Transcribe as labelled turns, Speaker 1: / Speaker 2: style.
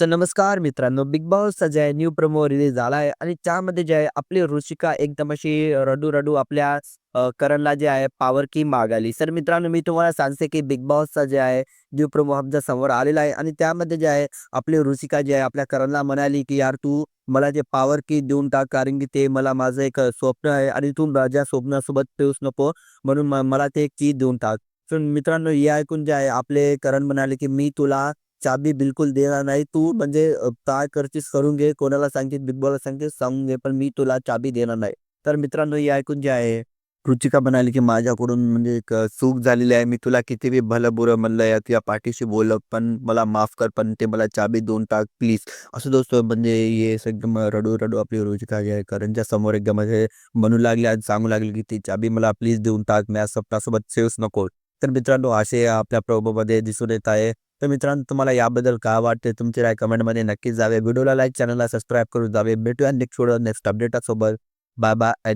Speaker 1: तर नमस्कार मित्रांनो, बिग बॉसचा जे आहे न्यू प्रोमो रिलीज झाला आहे आणि त्यामध्ये जे आहे आपली ऋषिका एकदम अशी रडू-रडू आपल्या करणला जे आहे पॉवर की मागाली. तर मित्रांनो मी तुम्हाला सांगते की बिग बॉसचा जे आहे न्यू प्रोमो आमच्यासमोर आलेला आहे आणि त्यामध्ये जे आहे आपली ऋषिका जी आहे आपल्या करणला म्हणाली की "यार तू मला जे पॉवर की देऊन टाक कारण की ते मला माझं एक स्वप्न आहे आणि तू माझ्या स्वप्नासोबत खेळूच नको म्हणून मला ते की देऊन टाक." तर मित्रांनो हे ऐकून जे आहे आपले करण म्हणाले की "मी तुला चाबी बिलकुल देणार नाही. तू म्हणजे काय करतीस करून घे. कोणाला सांगतीस बिग बॉसला सांगतीस सांगून घे. पण मी तुला चाबी देणार नाही." तर मित्रांनो हे ऐकून जे आहे रुचिका म्हणाली की "माझ्याकडून म्हणजे एक चूक झालेली आहे. मी तुला किती बी भलं-बुरं म्हणलं या तुझ्या पाठीशी बोल पण मला माफ कर. पण ते मला चाबी देऊन टाक प्लीज." असं दोस्त म्हणजे हे एकदम रडू-रडू आपली रुचिका घ्या आहे करणच्या समोर एकदम म्हणू लागली आणि सांगू लागली की "ती चाबी मला प्लीज देऊन टाक. माझ्या स्वप्नासोबत खेळूच नको." तर मित्रांनो असे आपल्या प्रोमोमध्ये दिसून येत आहे. तर मित्रांनो तुम्हाला याबद्दल काय वाटते तुमची राय कमेंटमध्ये नक्कीच जावे. व्हिडिओला लाईक, चॅनलला सबस्क्राईब करून जावे. भेटूया नेक्स्ट व्हिडिओ नेक्स्ट अपडेटासोबत बाय बाय.